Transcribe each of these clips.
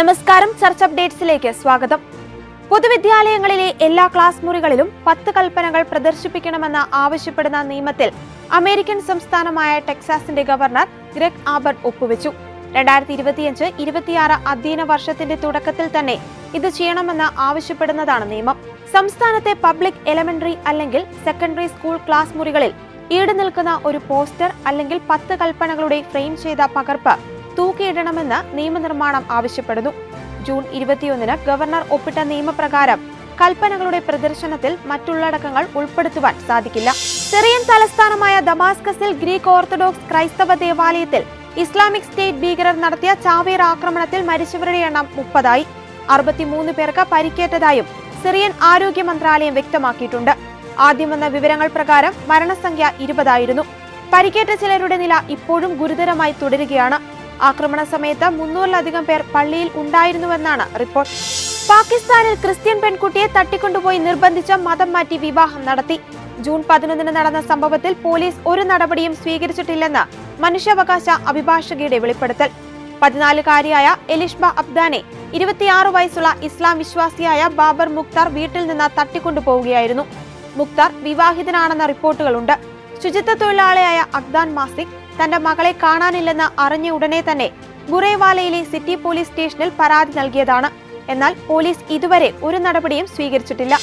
നമസ്കാരം. ചർച്ച അപ്ഡേറ്റ്സിലേക്ക് സ്വാഗതം. പൊതുവിദ്യാലയങ്ങളിലെ എല്ലാ ക്ലാസ് മുറികളിലും പത്ത് കൽപ്പനകൾ പ്രദർശിപ്പിക്കണമെന്ന് ആവശ്യപ്പെടുന്ന നിയമത്തിൽ അമേരിക്കൻ സംസ്ഥാനമായ ടെക്സാസിന്റെ ഗവർണർ ഗ്രെഗ് ആബർട്ട് ഒപ്പുവെച്ചു. രണ്ടായിരത്തി ഇരുപത്തിയഞ്ച് ഇരുപത്തിയാറ് അധ്യയന വർഷത്തിന്റെ തുടക്കത്തിൽ തന്നെ ഇത് ചെയ്യണമെന്ന് ആവശ്യപ്പെടുന്നതാണ് നിയമം. സംസ്ഥാനത്തെ പബ്ലിക് എലമെന്ററി അല്ലെങ്കിൽ സെക്കൻഡറി സ്കൂൾ ക്ലാസ് മുറികളിൽ ഈട് നിൽക്കുന്ന ഒരു പോസ്റ്റർ അല്ലെങ്കിൽ പത്ത് കൽപ്പനകളുടെ ഫ്രെയിം ചെയ്ത പകർപ്പ് തൂക്കിയിടണമെന്ന് നിയമനിർമ്മാണം ആവശ്യപ്പെടുന്നു. ജൂൺ ഇരുപത്തിയൊന്നിന് ഗവർണർ ഒപ്പിട്ട നിയമപ്രകാരം കൽപ്പനകളുടെ പ്രദർശനത്തിൽ മറ്റുള്ളടക്കങ്ങൾ ഉൾപ്പെടുത്തുവാൻ സാധിക്കില്ല. സിറിയൻ തലസ്ഥാനമായ ദമാസ്കസിൽ ഗ്രീക്ക് ഓർത്തഡോക്സ് ക്രൈസ്തവ ദേവാലയത്തിൽ ഇസ്ലാമിക് സ്റ്റേറ്റ് ഭീകരർ നടത്തിയ ചാവേർ ആക്രമണത്തിൽ മരിച്ചവരുടെ എണ്ണം മുപ്പതായി. അറുപത്തിമൂന്ന് പേർക്ക് പരിക്കേറ്റതായും സിറിയൻ ആരോഗ്യ മന്ത്രാലയം വ്യക്തമാക്കിയിട്ടുണ്ട്. ആദ്യം വന്ന വിവരങ്ങൾ പ്രകാരം മരണസംഖ്യ ഇരുപതായിരുന്നു. പരിക്കേറ്റ ചിലരുടെ നില ഇപ്പോഴും ഗുരുതരമായി തുടരുകയാണ്. ആക്രമണ സമയത്ത് മുന്നൂറിലധികം പേർ പള്ളിയിൽ ഉണ്ടായിരുന്നുവെന്നാണ് റിപ്പോർട്ട്. പാകിസ്ഥാനിൽ ക്രിസ്ത്യൻ പെൺകുട്ടിയെ തട്ടിക്കൊണ്ടുപോയി നിർബന്ധിച്ച മതം മാറ്റി വിവാഹം നടത്തി. ജൂൺ പതിനൊന്നിന് നടന്ന സംഭവത്തിൽ പോലീസ് ഒരു നടപടിയും സ്വീകരിച്ചിട്ടില്ലെന്ന് മനുഷ്യാവകാശ അഭിഭാഷകയുടെ വെളിപ്പെടുത്തൽ. പതിനാലുകാരിയായ എലിഷ്ബ അബ്ദാനെ ഇരുപത്തിയാറ് വയസ്സുള്ള ഇസ്ലാം വിശ്വാസിയായ ബാബർ മുക്താർ വീട്ടിൽ നിന്ന് തട്ടിക്കൊണ്ടുപോവുകയായിരുന്നു. മുക്താർ വിവാഹിതനാണെന്ന റിപ്പോർട്ടുകളുണ്ട്. ശുചിത്വ തൊഴിലാളിയായ അഗ്ദാൻ മാസിക് തന്റെ മകളെ കാണാനില്ലെന്ന് അറിഞ്ഞ ഉടനെ തന്നെ ബുറേവാലയിലെ സിറ്റി പോലീസ് സ്റ്റേഷനിൽ പരാതി നൽകിയതാണ്. എന്നാൽ പോലീസ് ഇതുവരെ ഒരു നടപടിയും സ്വീകരിച്ചിട്ടില്ല.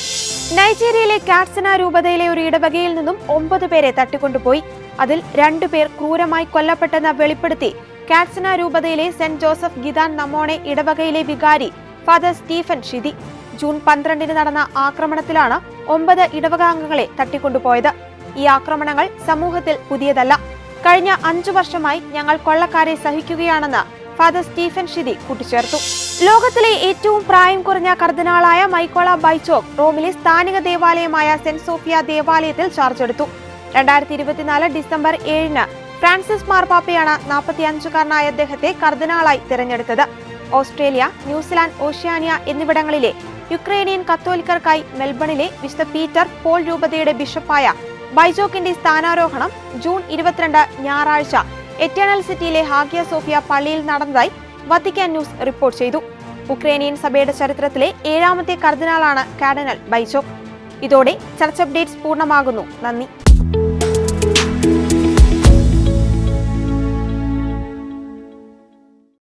നൈജീരിയയിലെ കാറ്റ്സന രൂപതയിലെ ഒരു ഇടവകയിൽ നിന്നും ഒമ്പത് പേരെ തട്ടിക്കൊണ്ടുപോയി. അതിൽ രണ്ടുപേർ ക്രൂരമായി കൊല്ലപ്പെട്ടെന്ന് വെളിപ്പെടുത്തി കാറ്റ്സന രൂപതയിലെ സെന്റ് ജോസഫ് ഗിതാൻ നമോണെ ഇടവകയിലെ വികാരി ഫാദർ സ്റ്റീഫൻ ഷിതി ജൂൺ പന്ത്രണ്ടിന് നടന്ന ആക്രമണത്തിലാണ് ഒമ്പത് ഇടവകാംഗങ്ങളെ തട്ടിക്കൊണ്ടുപോയത്. ഈ ആക്രമണങ്ങൾ സമൂഹത്തിൽ പുതിയതല്ല. കഴിഞ്ഞ അഞ്ചു വർഷമായി ഞങ്ങൾ കൊള്ളക്കാരെ സഹിക്കുകയാണെന്ന് ഫാദർ സ്റ്റീഫൻ ഷിതി കൂട്ടിച്ചേർത്തു. ലോകത്തിലെ ഏറ്റവും പ്രായം കുറഞ്ഞ കർദിനാളായ മൈക്കോള ബൈച്ചോക് റോമിലെ സ്ഥാനിക ദേവാലയമായ സെന്റ് സോഫിയ ദേവാലയത്തിൽ ചാർജ് എടുത്തു. രണ്ടായിരത്തി ഇരുപത്തിനാല് ഡിസംബർ ഏഴിന് ഫ്രാൻസിസ് മാർപാപ്പയാണ് നാൽപ്പത്തി അഞ്ചുകാരനായ അദ്ദേഹത്തെ കർദിനാളായി തിരഞ്ഞെടുത്തത്. ഓസ്ട്രേലിയ ന്യൂസിലാൻഡ് ഓഷ്യാനിയ എന്നിവിടങ്ങളിലെ യുക്രൈനിയൻ കത്തോലിക്കർക്കായി മെൽബണിലെ വിശുദ്ധ പീറ്റർ പോൾ രൂപതയുടെ ബിഷപ്പായ ബൈജോക്കിന്റെ സ്ഥാനാരോഹണം ജൂൺ ഇരുപത്തിരണ്ട് ഞായറാഴ്ച എറ്റേണൽ സിറ്റിയിലെ ഹാഗിയ സോഫിയ പള്ളിയിൽ നടന്നതായി വത്തിക്കാൻ ന്യൂസ് റിപ്പോർട്ട് ചെയ്തു. ഉക്രൈനിയൻ സഭയുടെ ചരിത്രത്തിലെ ഏഴാമത്തെ കർദിനാളാണ് കാഡനൽ ബൈജോക്ക്. ഇതോടെ ചർച്ച് അപ്ഡേറ്റ്സ് പൂർണമാകുന്നു. നന്ദി.